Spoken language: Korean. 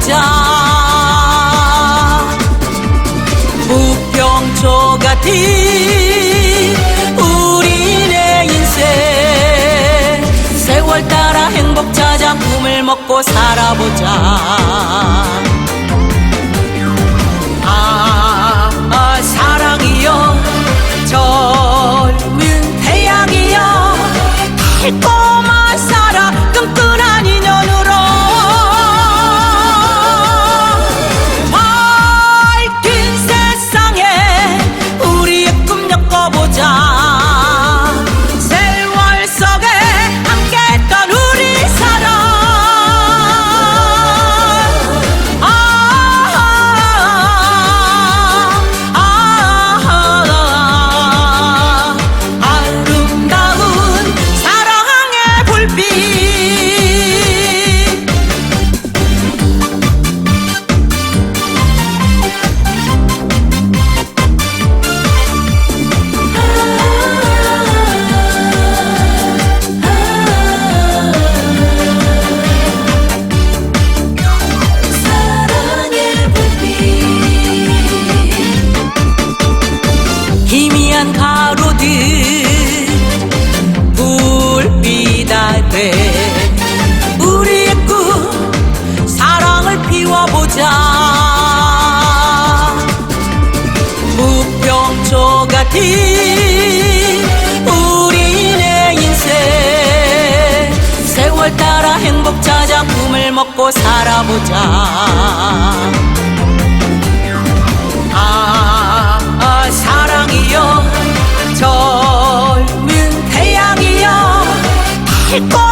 보자. 무병초 같은 우리네 인생. 세월 따라 행복 찾아 꿈을 먹고 살아보자. 아, 아 사랑이여 젊은 태양이여 할거 ya. 희미한 가로등. 불빛 아래 우리의 꿈 사랑을 피워보자. 무평초 같은 우리네 인생. 세월 따라 행복 찾아 꿈을 먹고 살아보자 사랑이